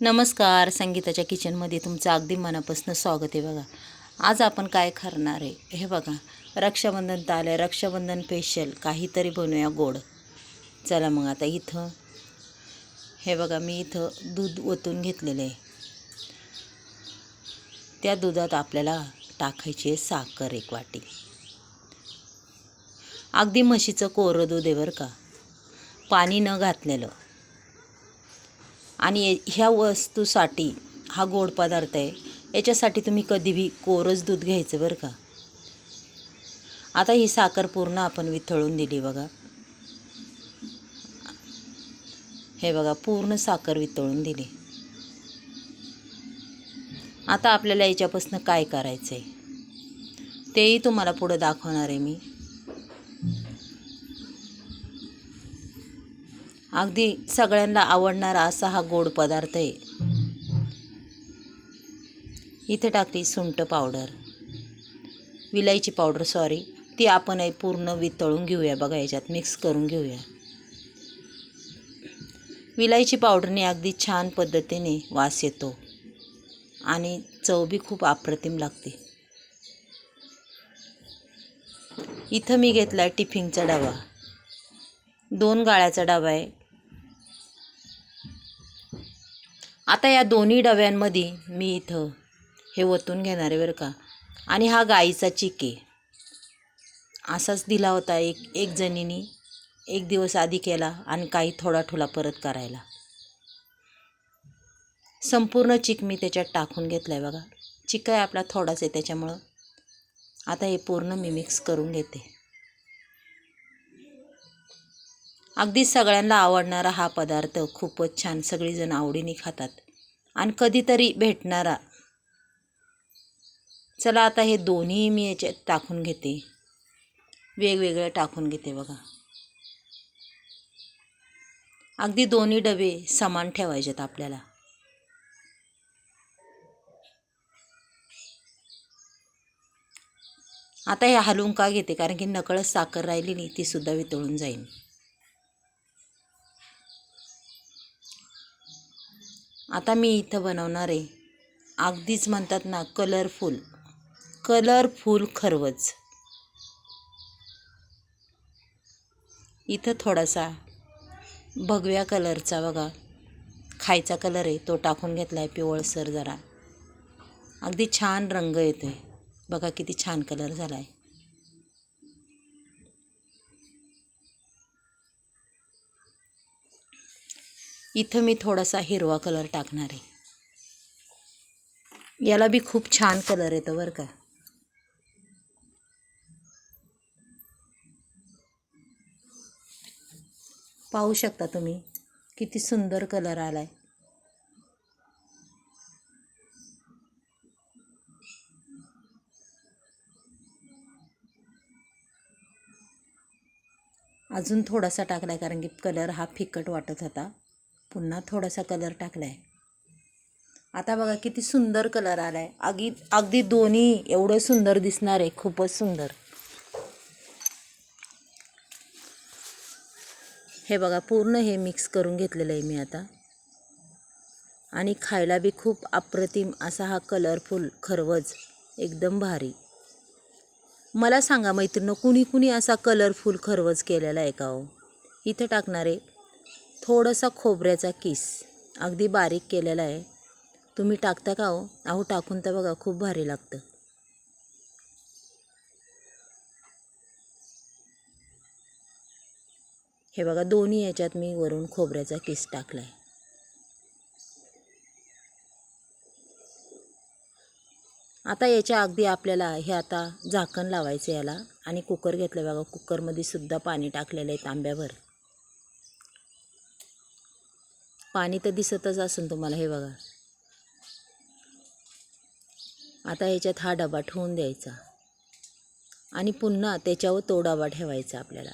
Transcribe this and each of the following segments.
नमस्कार संगीताच्या किचनमध्ये तुमचं अगदी मनापासून स्वागत आहे बघा. आज आपण काय करणार आहे? हे बघा रक्षाबंधन तर आलं आहे रक्षाबंधन स्पेशल काहीतरी बनवूया गोड. चला मग आता इथं हे बघा मी इथं दूध ओतून घेतलेलं आहे. त्या दुधात आपल्याला टाकायची आहे साखर एक वाटी. अगदी म्हशीचं कोरं दूध आहे बरं का. पाणी न घातलेलं. आणि ह्या वस्तूसाठी हा गोड पदार्थ आहे. याच्यासाठी तुम्ही कधीही कोरच दूध घ्यायचं बरं का? आता ही साखर पूर्ण आपण विथळून दिली बघा. हे बघा पूर्ण साखर वितळून दिली. आता आपल्याला याच्यापासून काय करायचं आहे तेही तुम्हाला पुढं दाखवणार आहे मी. अगदी सगळ्यांना आवडणारा असा हा गोड पदार्थ आहे. इथे टाकली सुंठ पावडर. विलायची पावडर सॉरी ती आपण आहे पूर्ण वितळून घेऊया बघा याच्यात मिक्स करून घेऊया. विलायची पावडरने अगदी छान पद्धतीने वास येतो आणि चव बी खूप अप्रतिम लागते. इथं मी घेतला आहे टिफिनचा डबा. दोन गाळ्याचा डबा आहे. आता या दोन्ही डब्यांमध्ये मी इथं हे ओतून घेणार आहे बरं का. आणि हा गाईचा चिके. असाच दिला होता एक एक जणीनी एक दिवस आधी केला आणि काही थोडा ठुला परत करायला. संपूर्ण चिक मी त्याच्यात टाकून घेतला आहे बघा. चिक आहे आपला थोडाच आहे त्याच्यामुळं. आता हे पूर्ण मी मिक्स करून घेते. अगदी सगळ्यांना आवडणारा हा पदार्थ खूपच छान सगळीजण आवडीने खातात. आणि कधीतरी भेटणारा. चला आता हे दोन्ही मी याच्यात टाकून घेते. वेगवेगळे टाकून घेते बघा. अगदी दोन्ही डबे समान ठेवायचेत आपल्याला. आता हे हलवून का घेते? कारण की नकळत साखर राहिली नाही ती सुद्धा वितळून जाईल. आता मी इथं बनवणार आहे. अगदीच म्हणतात ना कलरफुल कलरफुल खरवज. इथं थोडासा भगव्या कलरचा बघा. खायचा कलर आहे तो टाकून घेतला आहे पिवळसर जरा. अगदी छान रंग येतो आहे बघा किती छान कलर झाला आहे इथं मी थोडासा हिरवा कलर टाकणार आहे. याला बी खूप छान कलर येतो बरं का. पाहू शकता तुम्ही किती सुंदर कलर आला आहे अजून थोडासा टाकला आहे कारण की कलर हा फिकट वाटत होता. पुन्हा थोडासा कलर टाकला आहे आता बघा किती सुंदर कलर आला आहे अगदी अगदी दोन्ही एवढं सुंदर दिसणार आहे. खूपच सुंदर. हे बघा पूर्ण हे मिक्स करून घेतलेलं आहे मी आता. आणि खायला बी खूप अप्रतिम असा हा कलरफुल खरवज. एकदम भारी. मला सांगा मैत्रिणी कुणी कुणी असा कलरफुल खरवज केलेला आहे का हो? इथं टाकणारे थोडासा खोबऱ्याचा किस. अगदी बारीक केलेला आहे. तुम्ही टाकता का हो? अहो टाकून तर बघा खूप भारी लागतं. हे बघा दोन्ही याच्यात मी वरून खोबऱ्याचा किस टाकला आहे आता याच्या अगदी आपल्याला हे आता झाकण लावायचं याला. आणि कुकर घेतलं बघा कुकरमध्ये सुद्धा पाणी टाकलेलं आहे तांब्यावर. पाणी तर दिसतच असेल तुम्हाला हे बघा. आता ह्याच्यात हा डबा ठेवून द्यायचा. आणि पुन्हा त्याच्यावर तो डबा ठेवायचा आपल्याला.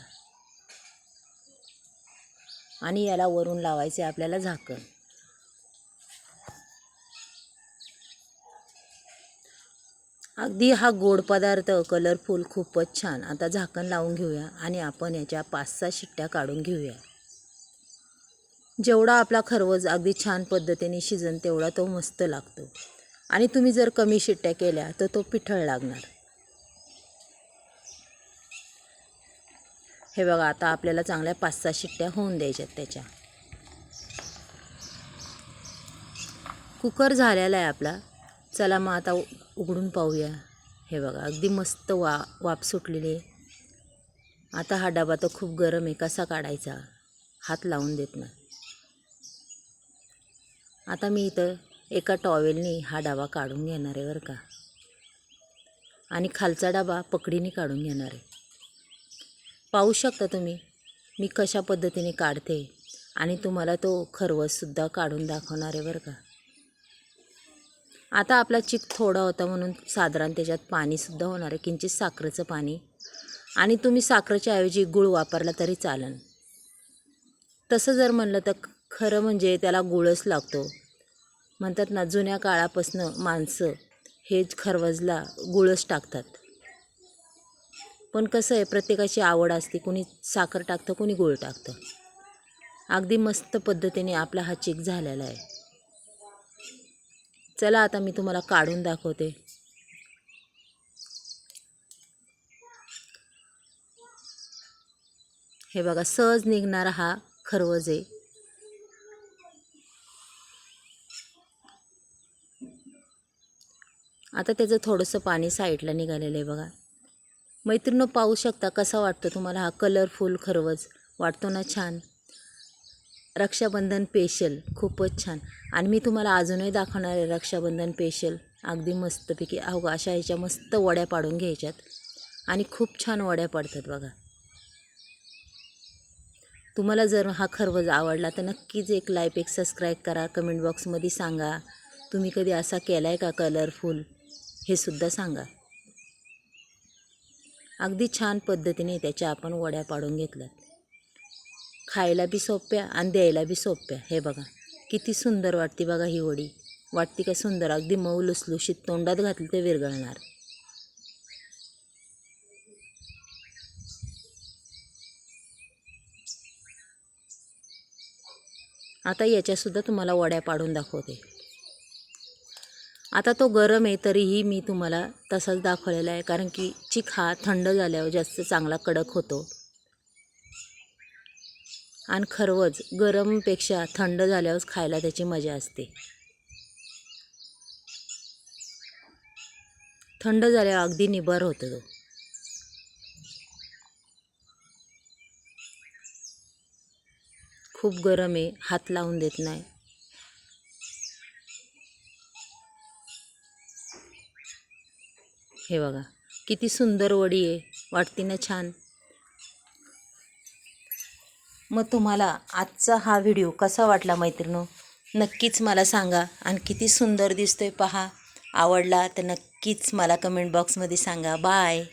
आणि याला वरून लावायचे आपल्याला झाकण. अगदी हा गोड पदार्थ कलरफुल खूपच छान. आता झाकण लावून घेऊया आणि आपण याच्या पाच सहा शिट्ट्या काढून घेऊया. जेवढा आपला खरवज अगदी छान पद्धतीने शिजन तेवढा तो मस्त लागतो. आणि तुम्ही जर कमी शिट्ट्या केल्या तर तो पिठळ लागणार. हे बघा आता आपल्याला चांगल्या पाच सहा शिट्ट्या होऊन द्यायच्यात त्याच्या. कुकर झालेला आहे आपला. चला मग आता उ- उघडून पाहूया. हे बघा अगदी मस्त वा वाफ सुटलेली आहे. आता हा डबा तर खूप गरम आहे कसा काढायचा? हात लावून देत नाही. आता मी इथं एका टॉवेलनी हा डबा काढून घेणार आहे बरं का. आणि खालचा डबा पकडीने काढून घेणार आहे. पाहू शकता तुम्ही मी कशा पद्धतीने काढते आणि तुम्हाला तो खरवससुद्धा काढून दाखवणार आहे बरं का. आता आपला चिक थोडा होता म्हणून साधारण त्याच्यात पाणीसुद्धा होणार आहे किंचित साखरेचं पाणी. आणि तुम्ही साखरेच्या ऐवजी गुळ वापरला तरी चालन. तसं जर म्हणलं तर खरं म्हणजे त्याला गुळच लागतो. म्हणतात ना जुन्या काळापासनं माणसं हेच खरवजला गुळच टाकतात. पण कसं आहे प्रत्येकाची आवड असते कुणी साखर टाकतं कुणी गुळ टाकतं. अगदी मस्त पद्धतीने आपला हा चिक झालेला आहे. चला आता मी तुम्हाला काढून दाखवते. हे बघा सहज निघणारा हा खरवज आहे. आता त्याचं थोडंसं पाणी साईडला निघालेलं आहे बघा. मैत्रिणं पाहू शकता कसा वाटतो तुम्हाला हा कलरफुल खरवज? वाटतो ना छान? रक्षाबंधन पेशल खूपच छान. आणि मी तुम्हाला अजूनही दाखवणार आहे रक्षाबंधन पेशल अगदी मस्तपैकी. अहो अशा ह्याच्या मस्त वड्या पाडून घ्यायच्यात. आणि खूप छान वड्या पडतात बघा. तुम्हाला जर हा खरवज आवडला तर नक्कीच एक लाईक एक सबस्क्राईब करा. कमेंट बॉक्समध्ये सांगा. तुम्ही कधी असा केला आहे का कलरफुल हे सुद्धा सांगा. अगदी छान पद्धतीने त्याच्या आपण वड्या पाडून घेतल्यात. खायला बी सोप्या आणि द्यायला बी सोप्या. हे बघा किती सुंदर वाटते बघा ही वडी. वाटते का सुंदर? अगदी मऊ लुसलुशीत तोंडात घातली ते विरघळणार. आता याच्यासुद्धा तुम्हाला वड्या पाडून दाखवते. आता तो गरम आहे तरीही मी तुम्हाला तसाच दाखवलेला आहे कारण की चिक हा थंड झाल्यावर जास्त चांगला कडक होतो. आणि खरवज गरमपेक्षा थंड झाल्यावर खायला त्याची मजा असते. थंड झाल्यावर अगदी निबर होतो तो. खूप गरम आहे हात लावून देत नाही. हे बघा किती सुंदर वडी आहे. वाटते ना छान? मग तुम्हाला आजचा हा व्हिडिओ कसा वाटला मैत्रिणो? नक्कीच मला सांगा आणि किती सुंदर दिसतोय पहा. आवडला तर नक्कीच मला कमेंट बॉक्समध्ये सांगा. बाय